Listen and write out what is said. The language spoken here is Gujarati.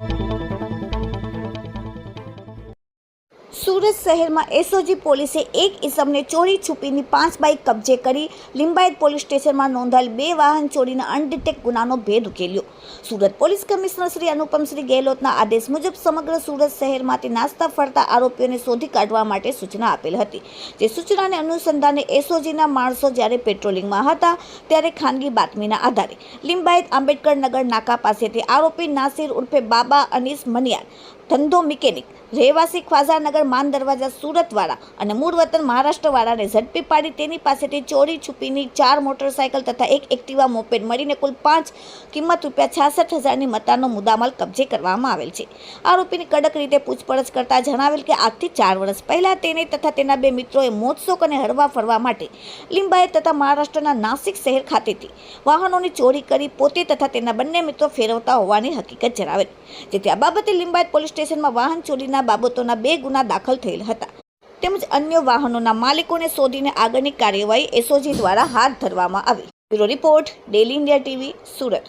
Thank you. સુરત શહેરમાં એસઓજી પોલીસે એક ઇસમને ચોરી છુપીની પાંચ બાઇક કબજે કરી લિંબાયત પોલીસ સ્ટેશનમાં નોંધાયેલ બે વાહન ચોરીના અનડિટેક ગુનાનો ભેદ ઉકેલ્યો. સુરત પોલીસ કમિશનર શ્રી અનુપમશ્રી ગેહલોતના આદેશ મુજબ સમગ્ર સુરત શહેરમાંથી નાસ્તા ફરતા આરોપીઓને શોધી કાઢવા માટે સૂચના આપેલ હતી. જે સૂચનાને અનુસંધાને એસઓજીના માણસો જ્યારે પેટ્રોલિંગમાં હતા ત્યારે ખાનગી બાતમીના આધારે લિંબાયત આંબેડકર નગર નાકા પાસેથી આરોપી નાસિર ઉર્ફે બાબા અનીસ મનિયાર, ધંધો મિકેનિક, રહેવાસી ખ્વાઝાનગર માન દરવાજા સુરતવાળા અને મૂળ વતન મહારાષ્ટ્રવાળાને ઝડપી પાડી તેની પાસેથી ચોરી છુપીની ચાર મોટરસાયકલ તથા એક એક્ટિવા મોપેડ મળીને કુલ પાંચ કિંમત રૂપિયા છાસઠ હજારની મતાનો મુદ્દામાલ કબજે કરવામાં આવેલ છે. આરોપીની કડક રીતે પૂછપરછ કરતા જણાવેલ કે આજથી ચાર વર્ષ પહેલાં તેને તથા તેના બે મિત્રોએ મોજશોખ અને હરવા ફરવા માટે લિંબાયત તથા મહારાષ્ટ્રના નાસિક શહેર ખાતેથી વાહનોની ચોરી કરી પોતે તથા તેના બંને મિત્રો ફેરવતા હોવાની હકીકત જણાવેલ. જેથી આ બાબતે લિંબાયત પોલીસ સ્ટેશનમાં વાહન ચોરીના બાબતોના બે ગુના દાખલ થયેલ હતા. તેમજ અન્ય વાહનોના માલિકોને શોધીને આગળની કાર્યવાહી એસઓજી દ્વારા હાથ ધરવામાં આવી. Bureau report daily India TV, Surat.